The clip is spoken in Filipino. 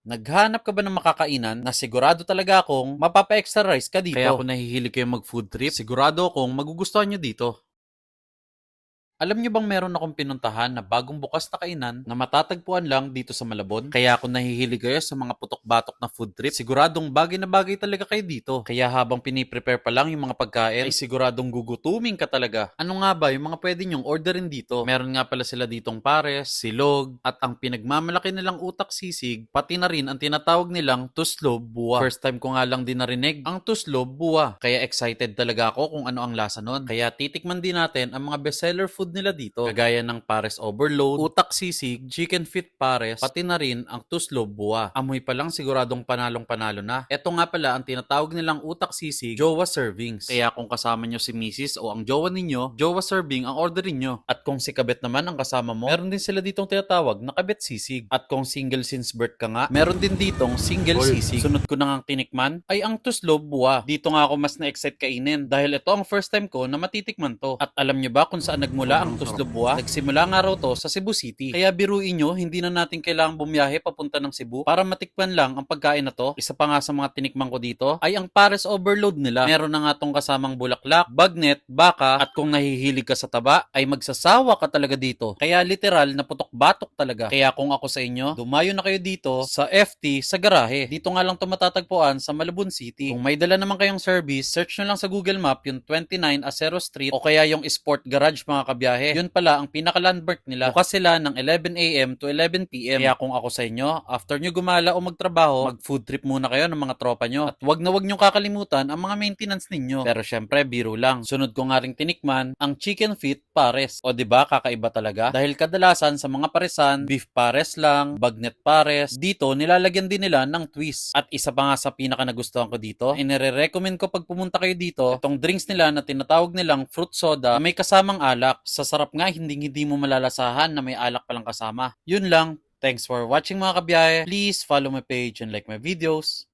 Naghanap ka ba ng makakainan na sigurado talaga akong mapapa-extra rice ka dito? Kaya kung nahihilig kayo mag-food trip, sigurado akong magugustuhan nyo dito. Alam niyo bang meron akong pinuntahan na bagong bukas na kainan na matatagpuan lang dito sa Malabon? Kaya kung nahihilig kayo sa mga putok-batok na food trip, siguradong bagay na bagay talaga kayo dito. Kaya habang piniprepare pa lang yung mga pagkain, ay siguradong gugutuming ka talaga. Ano nga ba yung mga pwede nyong orderin dito? Meron nga pala sila ditong pares, silog, at ang pinagmamalaki nilang utak sisig, pati na rin ang tinatawag nilang tuslo buwa. First time ko nga lang din narinig ang tuslo buwa. Kaya excited talaga ako kung ano ang lasa nun. Kaya titikman din natin ang mga bestseller food nila dito. Kagaya ng pares overload, utak sisig, chicken feet pares, pati na rin ang tuslo buwa. Amoy pa lang siguradong panalong panalo na. Ito nga pala ang tinatawag nilang utak sisig, jowa servings. Kaya kung kasama nyo si Mrs. o ang jowa ninyo, jowa serving ang orderin nyo. At kung si kabet naman ang kasama mo, meron din sila ditong tinatawag na kabet sisig. At kung single since birth ka nga, meron din ditong single Oy. sisig. Sunod ko na nga tinikman ay ang tuslo buwa. Dito nga ako mas na-excite kainin dahil ito ang first time ko na matitikman to. At alam nyo ba kung saan nagmula ang tuslo buwa? Nagsimula nga raw to sa Cebu City. Kaya biruin nyo, hindi na natin kailangang bumiyahe papunta ng Cebu para matikman lang ang pagkain na to. Isa pa nga sa mga tinikman ko dito ay ang pares overload nila. Meron na nga tong kasamang bulaklak, bagnet, baka at kung nahihilig ka sa taba ay magsasawa ka talaga dito. Kaya literal na putok-batok talaga. Kaya kung ako sa inyo, dumayo na kayo dito sa FT sa garahe. Dito nga lang to matatagpuan sa Malabon City. Kung may dala naman kayong service, search nyo lang sa Google Map yung 29 Acero Street o kaya yung Sport Garage mga kabiyahe. Yun pala ang pinaka-landmark nila. Bukas sila ng 11 a.m. to 11 p.m. Kaya kung ako sa inyo, after nyo gumala o magtrabaho, mag-food trip muna kayo ng mga tropa nyo. At wag na wag nyo kakalimutan ang mga maintenance ninyo. Pero syempre, biro lang. Sunod ko nga ring tinikman ang chicken feet pares. O 'di ba kakaiba talaga? Dahil kadalasan sa mga paresan, beef pares lang, bagnet pares, dito nilalagyan din nila ng twist. At isa pa nga sa pinaka nagustuhan ko dito, inire-recommend ko pag pumunta kayo dito, itong drinks nila na tinatawag nilang fruit soda may kasamang alak. Sa sarap nga, hindi hindi mo malalasahan na may alak palang kasama. Yun lang. Thanks for watching mga kabiyahe. Please follow my page and like my videos.